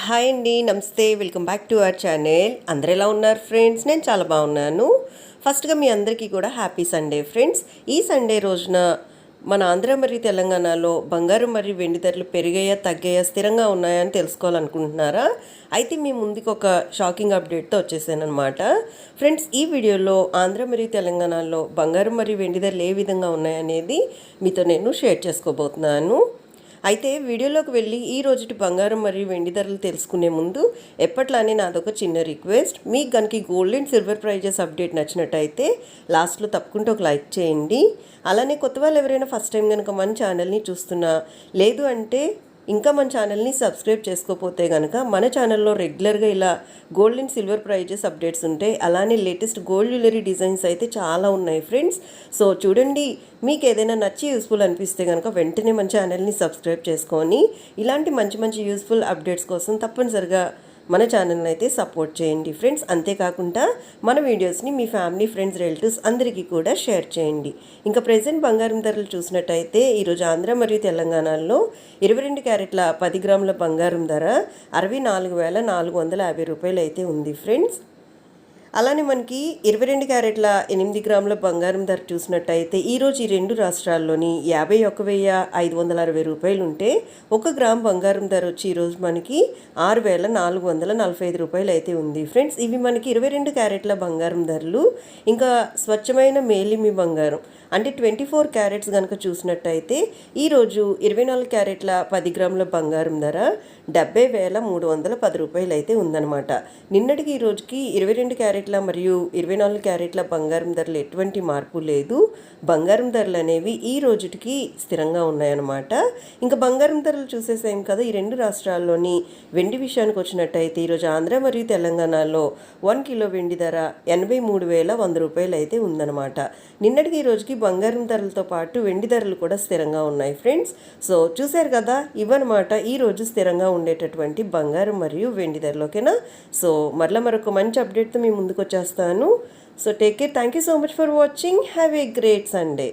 Hi అండి నమస్తే. Welcome back to our channel. అందరు ఎలా ఉన్నారు ఫ్రెండ్స్? నేను చాలా బాగున్నాను. ఫస్ట్గా మీ అందరికీ కూడా హ్యాపీ సండే ఫ్రెండ్స్. ఈ సండే రోజున మన ఆంధ్ర మరియు తెలంగాణలో బంగారం మరియు వెండి ధరలు పెరిగాయా తగ్గాయా స్థిరంగా ఉన్నాయని తెలుసుకోవాలనుకుంటున్నారా? అయితే మీ ముందుకు ఒక షాకింగ్ అప్డేట్తో వచ్చేసాను అనమాట ఫ్రెండ్స్ ఈ వీడియోలో ఆంధ్ర మరియు తెలంగాణలో బంగారం మరియు వెండి ధరలు ఏ విధంగా ఉన్నాయనేది మీతో నేను షేర్ చేసుకోబోతున్నాను. అయితే వీడియోలోకి వెళ్ళి ఈ రోజుటి బంగారం మరియు వెండి ధరలు తెలుసుకునే ముందు ఎప్పట్లానే నాదొక చిన్న రిక్వెస్ట్. మీకు కనుక gold and silver prizes update నచ్చినట్టయితే లాస్ట్లో తప్పకుండా ఒక లైక్ చేయండి. అలానే కొత్త వాళ్ళు ఎవరైనా ఫస్ట్ టైం కనుక మన ఛానల్ని చూస్తున్నా లేదు అంటే ఇంకా మన ఛానల్ని సబ్స్క్రైబ్ చేసుకోకపోతే కనుక మన ఛానల్లో రెగ్యులర్గా ఇలా gold and silver prizes updates ఉంటాయి అలానే లేటెస్ట్ గోల్డ్ జ్యువెలరీ డిజైన్స్ అయితే చాలా ఉన్నాయి ఫ్రెండ్స్ సో చూడండి మీకు ఏదైనా నచ్చి యూస్ఫుల్ అనిపిస్తే కనుక వెంటనే మన ఛానల్ని సబ్స్క్రైబ్ చేసుకొని ఇలాంటి మంచి మంచి యూస్ఫుల్ అప్డేట్స్ కోసం తప్పనిసరిగా మన ఛానల్ని అయితే సపోర్ట్ చేయండి ఫ్రెండ్స్ అంతేకాకుండా మన వీడియోస్ని మీ ఫ్యామిలీ ఫ్రెండ్స్ రిలేటివ్స్ అందరికీ కూడా షేర్ చేయండి. ఇంకా ప్రజెంట్ బంగారం ధరలు చూసినట్టయితే ఈరోజు ఆంధ్ర మరియు తెలంగాణలో ఇరవై రెండు క్యారెట్ల పది గ్రాముల బంగారం ధర అరవై నాలుగు వేల నాలుగు వందల యాభై రూపాయలు అయితే ఉంది ఫ్రెండ్స్ అలానే మనకి ఇరవై రెండు క్యారెట్ల ఎనిమిది గ్రాముల బంగారం ధర చూసినట్టయితే ఈరోజు ఈ రెండు రాష్ట్రాల్లోని యాభై ఒక వెయ్యి ఐదు వందల అరవై రూపాయలు ఉంటే ఒక గ్రామ్ బంగారం ధర వచ్చి ఈరోజు మనకి ఆరు వేల నాలుగు వందల నలభై ఐదు రూపాయలు అయితే ఉంది. ఫ్రెండ్స్ ఇవి మనకి ఇరవై రెండు క్యారెట్ల బంగారం ధరలు. ఇంకా స్వచ్ఛమైన మేలిమి బంగారం అంటే ట్వంటీ ఫోర్ క్యారెట్స్ కనుక చూసినట్టయితే ఈరోజు ఇరవై నాలుగు క్యారెట్ల పది గ్రాముల బంగారం ధర డెబ్బై వేల మూడు వందల పది రూపాయలు అయితే ఉందన్నమాట. నిన్నటికి ఈ రోజుకి ఇరవై రెండు క్యారెట్ క్యారెట్ల మరియు ఇరవై నాలుగు క్యారెట్ల బంగారం ధరలు ఎటువంటి మార్పు లేదు. బంగారం ధరలు అనేవి ఈ రోజుటికి స్థిరంగా ఉన్నాయన్నమాట. ఇంకా బంగారం ధరలు చూసేసాం కదా. ఈ రెండు రాష్ట్రాల్లోని వెండి విషయానికి వచ్చినట్టయితే ఈరోజు ఆంధ్ర మరియు తెలంగాణలో వన్ కిలో వెండి ధర ఎనభై మూడు వేల వంద రూపాయలు అయితే ఉందన్నమాట. నిన్నటికి ఈ రోజుకి బంగారం ధరలతో పాటు వెండి ధరలు కూడా స్థిరంగా ఉన్నాయి ఫ్రెండ్స్. సో చూశారు కదా? ఇవన్నమాట ఈ రోజు స్థిరంగా ఉండేటటువంటి బంగారం మరియు వెండి ధరలు ఓకేనా? సో మరలా మరొక మంచి అప్డేట్తో మీ ముందుకు వచ్చేస్తాను so take care thank you so much for watching have a great Sunday